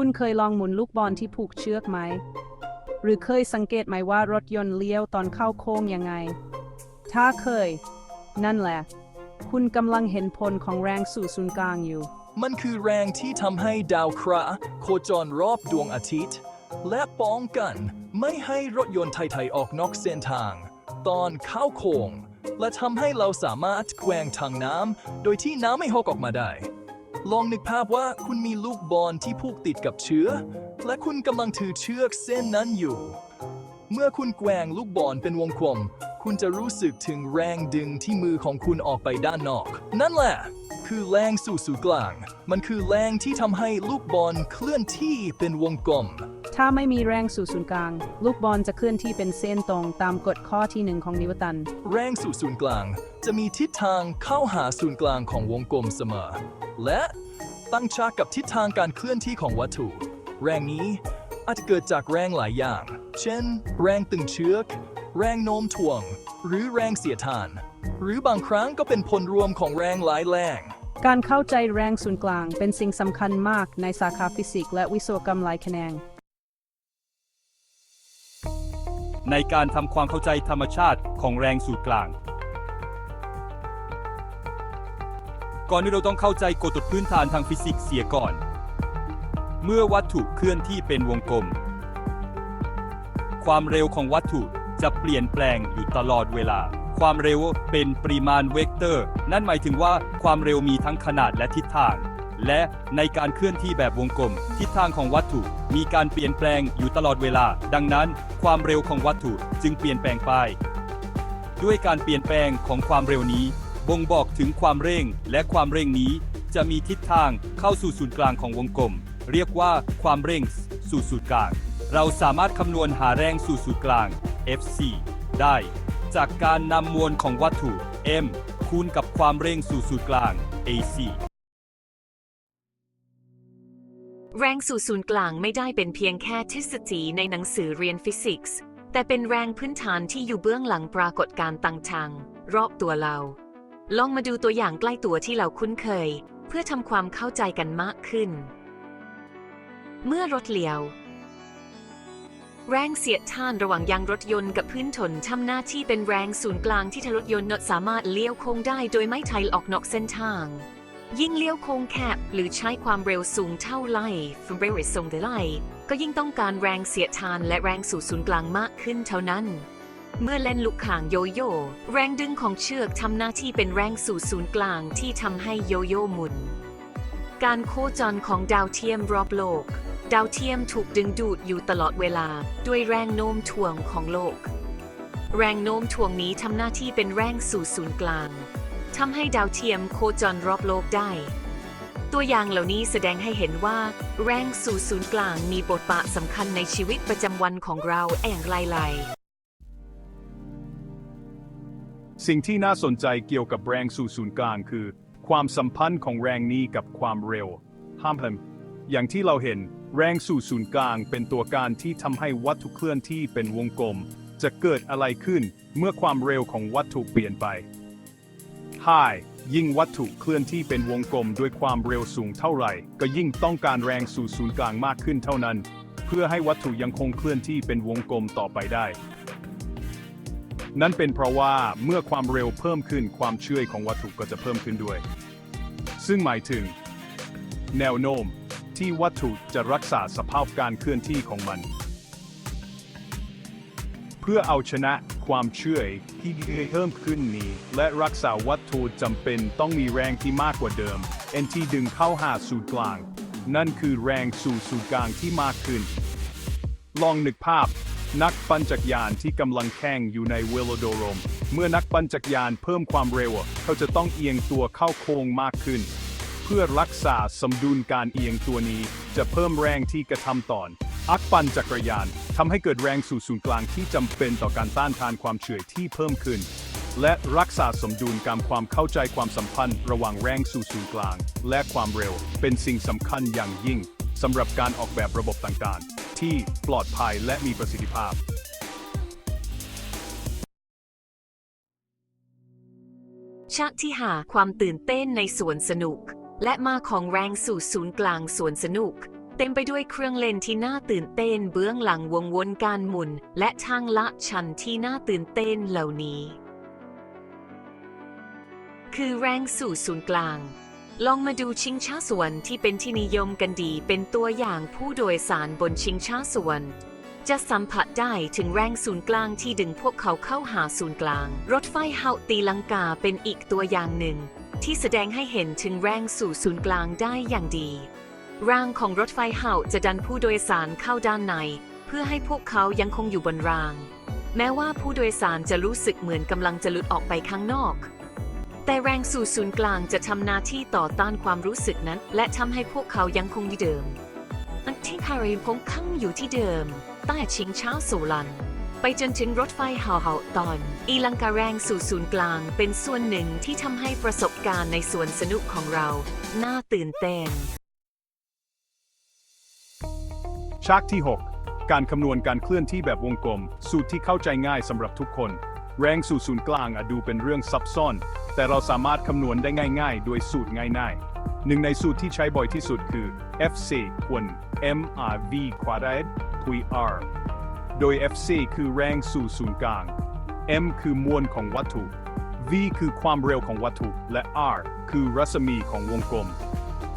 คุณเคยลองหมุนลูกบอลที่ผูกเชือกไหม หรือเคยสังเกตไหมว่ารถยนต์เลี้ยวตอนเข้าโค้งยังไง ถ้าเคย นั่นแหละ คุณกำลังเห็นผลของแรงสู่ศูนย์กลางอยู่ มันคือแรงที่ทำให้ดาวเคราะห์โคจรรอบดวงอาทิตย์ และป้องกัน ไม่ให้รถยนต์ไทยๆออกนอกเส้นทาง ตอนเข้าโค้งและทำให้เราสามารถแกว่งทางน้ำโดยที่น้ำไม่หกออกมาได้ ลองนึกภาพว่าคุณมีลูกบอลที่ผูกติดกับเชือกและคุณกำลังถือเชือกเส้นนั้นอยู่ เมื่อคุณแกว่งลูกบอลเป็นวงกลม คุณจะรู้สึกถึงแรงดึงที่มือของคุณออกไปด้านนอก นั่นแหละ คือแรงสู่ศูนย์กลาง มันคือแรงที่ทำให้ลูกบอลเคลื่อนที่เป็นวงกลม ถ้าไม่มีแรงสู่ศูนย์กลาง ลูกบอลจะเคลื่อนที่เป็นเส้นตรงตามกฎข้อที่หนึ่งของนิวตัน แรงสู่ศูนย์กลาง จะมีทิศทางเข้าหาศูนย์กลางของวงกลมเสมอ และตั้งฉากกับทิศทางการเคลื่อนที่ของวัตถุ แรงนี้อาจจะเกิดจากแรงหลายอย่าง เช่น แรงตึงเชือก แรงโน้มถ่วง หรือแรงเสียดทาน หรือบางครั้งก็เป็นผลรวมของแรงหลายแรงการเข้าใจแรงศูนย์กลางเป็นสิ่งสำคัญมากในสาขาฟิสิกส์และวิศวกรรมหลายแขนง ในการทำความเข้าใจธรรมชาติของแรงสูตรกลาง ก่อนที่เราต้องเข้าใจกฎพื้นฐานทางฟิสิกส์เสียก่อน เมื่อวัตถุเคลื่อนที่เป็นวงกลม ความเร็วของวัตถุจะเปลี่ยนแปลงอยู่ตลอดเวลา ความเร็วเป็นปริมาณเวกเตอร์ นั่นหมายถึงว่าความเร็วมีทั้งขนาดและทิศทาง และในการเคลื่อนที่แบบวงกลม ทิศทางของวัตถุมีการเปลี่ยนแปลงอยู่ตลอดเวลา ดังนั้น ความเร็วของวัตถุจึงเปลี่ยนแปลงไป ด้วยการเปลี่ยนแปลงของความเร็วนี้ บ่งบอกถึงความเร่ง และความเร่งนี้จะมีทิศทางเข้าสู่ศูนย์กลางของวงกลม เรียกว่าความเร่งสู่ศูนย์กลาง เราสามารถคำนวณหาแรงสู่ศูนย์กลาง Fc ได้ จากการนำมวลของวัตถุ m คูณกับความเร่งสู่ศูนย์กลาง ac แรงสู่ศูนย์กลางไม่ได้เป็นเพียงแค่ทฤษฎีในหนังสือเรียนฟิสิกส์ แต่เป็นแรงพื้นฐานที่อยู่เบื้องหลังปรากฏการณ์ต่างๆ รอบตัวเรา ลองมาดูตัวอย่างใกล้ตัวที่เราคุ้นเคย เพื่อทำความเข้าใจกันมากขึ้น เมื่อรถเลี้ยว แรงเสียดทานระหว่างยางรถยนต์กับพื้นถนนทำหน้าที่เป็นแรงศูนย์กลางที่ทรถยนต์สามารถเลี้ยวโค้งได้โดยไม่ไถลออกนอกเส้นทาง ยิ่งเลี้ยวโค้งแคบหรือใช้ความเร็วสูงเท่าไรเร็วส่งได้ไรก็ยิ่งต้องการแรงเสียดทานและแรงสู่ศูนย์กลางมากขึ้นเท่านั้น เมื่อเล่นลูกข่างโยโย่แรงดึงของเชือกทำหน้าที่เป็นแรงสู่ศูนย์กลางที่ทำให้โยโย่หมุน การโคจรของดาวเทียมรอบโลก ดาวเทียมถูกดึงดูดอยู่ตลอดเวลาด้วยแรงโน้มถ่วงของโลก แรงโน้มถ่วงนี้ทำหน้าที่เป็นแรงสู่ศูนย์กลางทำให้ดาวเทียมโคจรรอบโลกได้ ตัวอย่างเหล่านี้แสดงให้เห็นว่า แรงสู่ศูนย์กลางมีบทบาทสำคัญในชีวิตประจำวันของเราอย่างไรไสิ่งที่น่าสนใจเกี่ยวกับแรงสู่ศูนย์กลางคือ ความสัมพันธ์ของแรงนี้กับความเร็วห้ามพมอย่างที่เราเห็น แรงสู่ศูนย์กลางเป็นตัวการที่ทำให้วัตถุเคลื่อนที่เป็นวงกลม จะเกิดอะไรขึ้นเมื่อความเร็วของวัตถุเปลี่ยนไป Hi ยิ่งวัตถุเคลื่อนที่เป็นวงกลมด้วยความเร็วสูงเท่าไหร่ ก็ยิ่งต้องการแรงสู่ศูนย์กลางมากขึ้นเท่านั้น เพื่อให้วัตถุยังคงเคลื่อนที่เป็นวงกลมต่อไปได้ นั่นเป็นเพราะว่าเมื่อความเร็วเพิ่มขึ้นความเชื่อยของวัตถุก็จะเพิ่มขึ้นด้วย ซึ่งหมายถึง แนวโน้มที่วัตถุจะรักษาสภาพการเคลื่อนที่ของมัน เพื่อเอาชนะความเชื่อยที่เพิ่มขึ้นนี้ และรักษาวัตถุจำเป็นต้องมีแรงที่มากกว่าเดิมเอ็นที่ดึงเข้าหาศูนย์กลาง นั่นคือแรงสู่ศูนย์กลางที่มากขึ้น ลองนึกภาพ นักปั่นจักรยานที่กำลังแข่งอยู่ในเวโลโดโรม เมื่อนักปั่นจักรยานเพิ่มความเร็ว เขาจะต้องเอียงตัวเข้าโค้งมากขึ้น เพื่อรักษาสมดุลการเอียงตัวนี้ จะเพิ่มแรงที่กระทำตอนอักปั่นจักรยานทำให้เกิดแรงสู่ศูนย์กลางที่จำเป็นต่อการต้านทานความเฉื่อยที่เพิ่มขึ้น และรักษาสมดุลการความเข้าใจความสัมพันธ์ระหว่างแรงสู่ศูนย์กลาง และความเร็ว เป็นสิ่งสำคัญอย่างยิ่งสำหรับการออกแบบระบบต่างๆ ที่ปลอดภัยและมีประสิทธิภาพชะที่หาความตื่นเต้นในสวนสนุก และมาของแรงสู่ศูนย์กลางสวนสนุก เต็มไปด้วยเครื่องเล่นที่น่าตื่นเต้นเบื้องหลังวงวนการหมุน และทางละชันที่น่าตื่นเต้นเหล่านี้ คือแรงสู่ศูนย์กลาง ลองมาดูชิงช้าสวรรค์ที่เป็นที่นิยมกันดีเป็นตัวอย่างผู้โดยสารบนชิงช้าสวรรค์จะสัมผัสได้ถึงแรงศูนย์กลางที่ดึงพวกเขาเข้าหาศูนย์กลาง รถไฟเฮาตีลังกาเป็นอีกตัวอย่างหนึ่ง ที่แสดงให้เห็นถึงแรงสู่ศูนย์กลางได้อย่างดีรางของรถไฟเห่าจะดันผู้โดยสารเข้าด้านใน เพื่อให้พวกเขายังคงอยู่บนราง แม้ว่าผู้โดยสารจะรู้สึกเหมือนกำลังจะหลุดออกไปข้างนอก แต่แรงสู่ศูนย์กลางจะทำหน้าที่ต่อต้านความรู้สึกนั้น และทำให้พวกเขายังคงอยู่เดิมอันที่คาริคงคั่งอยู่ที่เดิม ใต้ชิงเช้าโซลัน ไปจนถึงรถไฟเห่าๆตอน อีลังกาแรงสู่ศูนย์กลางเป็นส่วนหนึ่งที่ทำให้ประสบการณ์ในสวนสนุกของเรา น่าตื่นเต้นฉากที่ 6 การคำนวณการเคลื่อนที่แบบวงกลม สูตรที่เข้าใจง่ายสำหรับทุกคน แรงสู่ศูนย์กลางอาจดูเป็นเรื่องซับซ้อน แต่เราสามารถคำนวณได้ง่าย ๆ โดยสูตรง่ายๆ หนึ่งในสูตรที่ใช้บ่อยที่สุดคือ Fc ควร mrv ควาดทุย r โดย Fc คือแรงสู่ศูนย์กลาง m คือมวลของวัตถุ v คือความเร็วของวัตถุ และ r คือรัศมีของวงกลม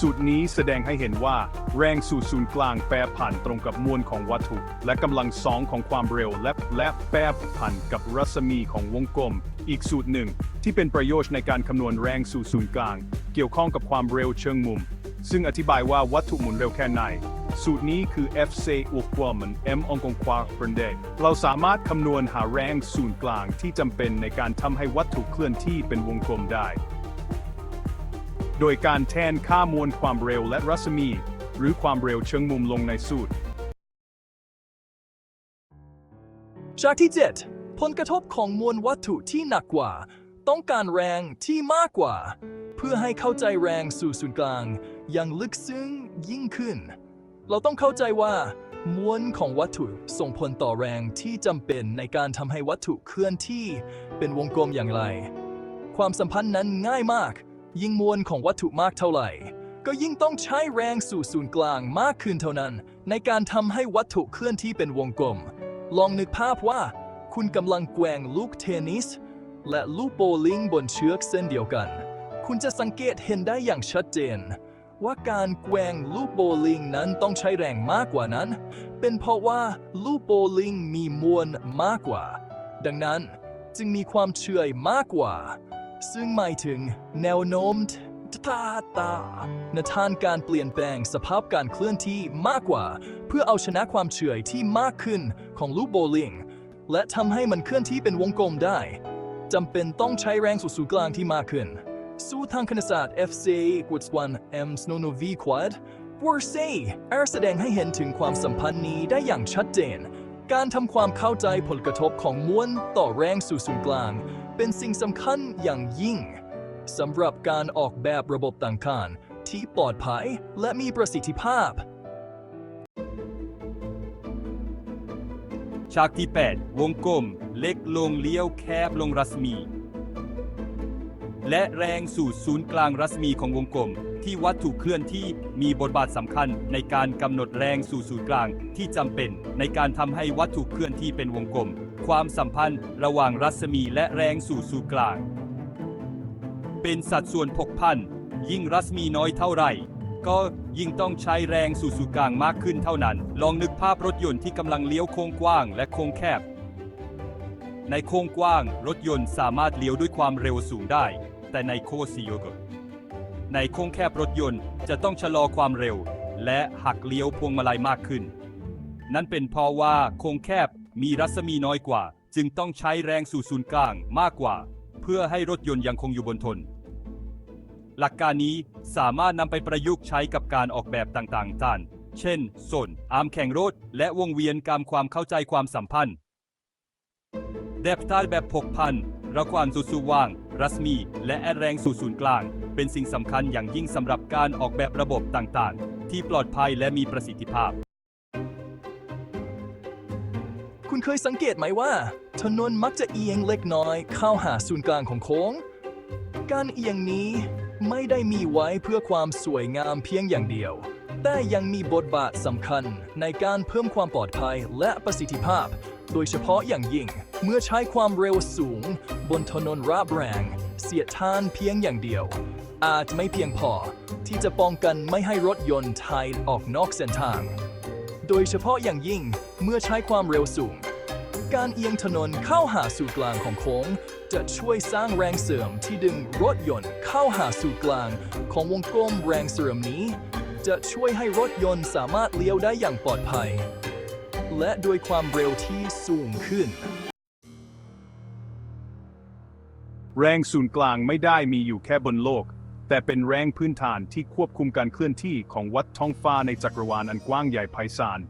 สูตรนี้แสดงให้เห็นว่า แรงสู่ศูนย์กลางแปรผันตรงกับมวลของวัตถุ และกำลังสองของความเร็วและและแปรผันกับรัศมีของวงกลม อีกสูตรหนึ่ง ที่เป็นประโยชน์ในการคำนวณแรงสู่ศูนย์กลาง เกี่ยวข้องกับความเร็วเชิงมุม ซึ่งอธิบายว่าวัตถุหมุนเร็วแค่ไหน สูตรนี้คือ Fc อุกวมัน m องกงควาเรนเดเราสามารถคำนวณหาแรงศูนย์กลางที่จำเป็นในการทำให้วัตถุเคลื่อนที่เป็นวงกลมได้ โดยการแทนค่ามวลความเร็วและรัศมี หรือความเร็วเชิงมุมลงในสูตร จากที่ 7 ผลกระทบของมวลวัตถุที่หนักกว่า ต้องการแรงที่มากกว่า เพื่อให้เข้าใจแรงสู่ศูนย์กลางอย่างลึกซึ้งยิ่งขึ้น เราต้องเข้าใจว่า มวลของวัตถุส่งผลต่อแรงที่จำเป็นในการทำให้วัตถุเคลื่อนที่เป็นวงกลมอย่างไร ความสัมพันธ์นั้นง่ายมาก ยิ่งมวลของวัตถุมากเท่าไหร่ ก็ยิ่งต้องใช้แรงสู่ศูนย์กลางมากขึ้นเท่านั้น ในการทำให้วัตถุเคลื่อนที่เป็นวงกลม ลองนึกภาพว่า คุณกำลังแกว่งลูกเทนนิส และลูกโบลิ่งบนเชือกเส้นเดียวกัน คุณจะสังเกตเห็นได้อย่างชัดเจน ว่าการแกว่งลูกโบลิ่งนั้นต้องใช้แรงมากกว่านั้น เป็นเพราะว่าลูกโบลิ่งมีมวลมากกว่า ดังนั้นจึงมีความเฉื่อยมากกว่า ซึ่งหมายถึงแนวโน้มตาตาในทานการเปลี่ยนแปลงสภาพการเคลื่อนที่มากกว่า เพื่อเอาชนะความเฉื่อยที่มากขึ้นของลูกโบลิ่งและทำให้มันเคลื่อนที่เป็นวงกลมได้จำเป็นต้องใช้แรงสู่ศูนย์กลางที่มากขึ้น สู้ทางคณิตศาสตร์ FC equals 1 m s no no v quad w o r s a y แอร์แสดงให้เห็นถึงความสัมพันธ์นี้ได้อย่างชัดเจน การทำความเข้าใจผลกระทบของมวลต่อแรงสู่ศูนย์กลาง เป็นสิ่งสำคัญอย่างยิ่งสำหรับการออกแบบระบบต่างๆ ที่ปลอดภัยและมีประสิทธิภาพ ฉากที่ 8 วงกลม เล็กลงเลี้ยวแคบลงรัศมี และแรงสู่ศูนย์กลางรัศมีของวงกลม ที่วัตถุเคลื่อนที่มีบทบาทสำคัญในการกำหนดแรงสู่ศูนย์กลางที่จำเป็นในการทำให้วัตถุเคลื่อนที่เป็นวงกลม ความสัมพันธ์ระหว่างรัศมีและแรงสู่ศูนย์กลาง เป็นสัดส่วนพกพันยิ่งรัศมีน้อยเท่าไหร่ ก็ยิ่งต้องใช้แรงสู่ศูนย์กลางมากขึ้นเท่านั้น ลองนึกภาพรถยนต์ที่กำลังเลี้ยวโค้งกว้างและโค้งแคบ ในโค้งกว้าง รถยนต์สามารถเลี้ยวด้วยความเร็วสูงได้ แต่ในโค้งซีโยกในโค้งแคบรถยนต์จะต้องชะลอความเร็ว และหักเลี้ยวพวงมาลัยมากขึ้น นั่นเป็นเพราะว่าโค้งแคบ มีรัศมีน้อยกว่า จึงต้องใช้แรงสู่ศูนย์กลางมากกว่า เพื่อให้รถยนต์ยังคงอยู่บนทน หลักการนี้สามารถนำไปประยุกต์ใช้กับการออกแบบต่างๆด้านเช่นโซนอาร์มแข่งรถ และวงเวียนการความเข้าใจความสัมพันธ์เดบตาแบบพกพันระหว่างสู่สู่ว่าง รัศมี และแอดแรงสู่ศูนย์กลาง เป็นสิ่งสำคัญอย่างยิ่งสำหรับการออกแบบระบบต่างๆ ที่ปลอดภัยและมีประสิทธิภาพ คุณเคยสังเกตไหมว่า ถนนมักจะเอียงเล็กน้อย เข้าหาศูนย์กลางของโค้ง การเอียงนี้ไม่ได้มีไว้เพื่อความสวยงามเพียงอย่างเดียว แต่ยังมีบทบาทสำคัญในการเพิ่มความปลอดภัยและประสิทธิภาพ โดยเฉพาะอย่างยิ่ง เมื่อใช้ความเร็วสูง บนถนนราบแรง เสียดทานเพียงอย่างเดียว อาจไม่เพียงพอที่จะป้องกันไม่ให้รถยนต์ไทยออกนอกเส้นทาง โดยเฉพาะอย่างยิ่งเมื่อใช้ความเร็วสูง การเอียงถนนเข้าหาสู่กลางของโค้ง จะช่วยสร้างแรงเสริมที่ดึงรถยนต์เข้าหาสู่กลาง ของวงกลมแรงเสริมนี้ จะช่วยให้รถยนต์สามารถเลี้ยวได้อย่างปลอดภัย และด้วยความเร็วที่สูงขึ้น แรงศูนย์กลางไม่ได้มีอยู่แค่บนโลก แต่เป็นแรงพื้นฐานที่ควบคุมการเคลื่อนที่ของวัดท้องฟ้าในจักรวาลอันกว้างใหญ่ไพศาล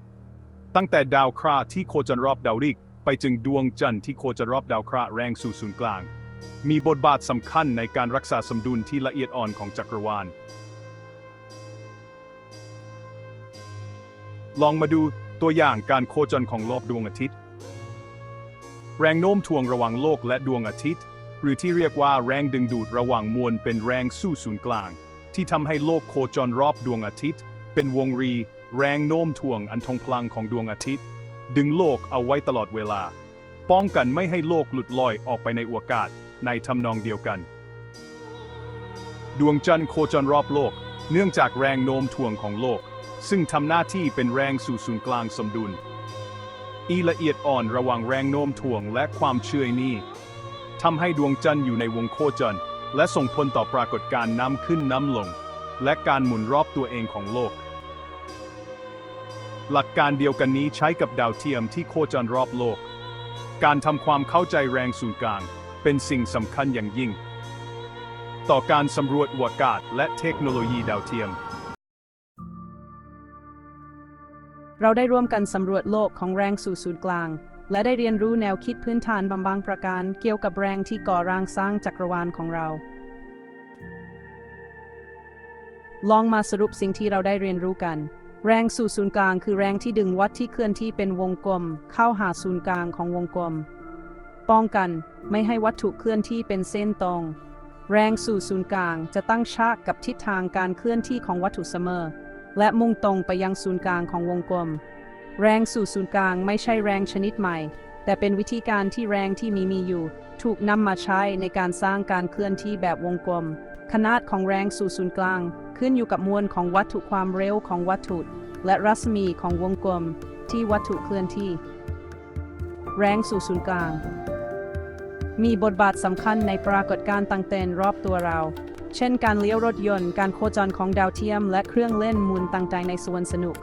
ตั้งแต่ดาวเคราะห์ที่โคจรรอบดาวฤกษ์ไปจึงดวงจันทร์ที่โคจรรอบดาวเคราะห์แรงสู่ศูนย์กลาง มีบทบาทสำคัญในการรักษาสมดุลที่ละเอียดอ่อนของจักรวาล ลองมาดูตัวอย่างการโคจรของรอบดวงอาทิตย์ แรงโน้มถ่วงระหว่างโลกและดวงอาทิตย์ หรือที่เรียกว่าแรงดึงดูดระหว่างมวลเป็นแรงสู้ศูนย์กลาง ที่ทำให้โลกโคจรรอบดวงอาทิตย์ เป็นวงรี แรงโน้มถ่วงอันทงพลังของดวงอาทิตย์ ดึงโลกเอาไว้ตลอดเวลา ป้องกันไม่ให้โลกหลุดลอยออกไปในอวกาศในทำนองเดียวกัน ดวงจันทร์โคจรรอบโลก เนื่องจากแรงโน้มถ่วงของโลก ซึ่งทำหน้าที่เป็นแรงสู่ศูนย์กลางสมดุล อีละเอียดอ่อนระหว่างแรงโน้มถ่วงและความเชื่อนี้ ทำให้ดวงจันทร์อยู่ในวงโคจร และส่งผลต่อปรากฏการณ์น้ำขึ้นน้ำลง และการหมุนรอบตัวเองของโลก หลักการเดียวกันนี้ใช้กับดาวเทียมที่โคจรรอบโลก การทำความเข้าใจแรงศูนย์กลาง เป็นสิ่งสำคัญอย่างยิ่ง ต่อการสำรวจอวกาศและเทคโนโลยีดาวเทียมเราได้ร่วมกันสำรวจโลกของแรงสู่ศูนย์กลาง และได้เรียนรู้แนวคิดพื้นฐานบางบางประการเกี่ยวกับแรงที่ก่อร่างสร้างจักรวาลของเรา ลองมาสรุปสิ่งที่เราได้เรียนรู้กัน แรงสู่ศูนย์กลางคือแรงที่ดึงวัดที่เคลื่อนที่เป็นวงกลม เข้าหาศูนย์กลางของวงกลม ป้องกันไม่ให้วัตถุเคลื่อนที่เป็นเส้นตรง แรงสู่ศูนย์กลางจะตั้งฉากกับทิศทางการเคลื่อนที่ของวัตถุเสมอ และมุ่งตรงไปยังศูนย์กลางของวงกลม แรงสู่ศูนย์กลางไม่ใช่แรงชนิดใหม่ แต่เป็นวิธีการที่แรงที่มีมีอยู่ ถูกนำมาใช้ในการสร้างการเคลื่อนที่แบบวงกลม ขนาดของแรงสู่ศูนย์กลาง ขึ้นอยู่กับมวลของวัตถุความเร็วของวัตถุ และรัศมีของวงกลม ที่วัตถุเคลื่อนที่ แรงสู่ศูนย์กลาง มีบทบาทสำคัญในปรากฏการณ์ต่างๆรอบตัวเราเช่นการเลี้ยวรถยนต์ การโคจรของดาวเทียม และเครื่องเล่นมุนต่างๆในสวนสนุก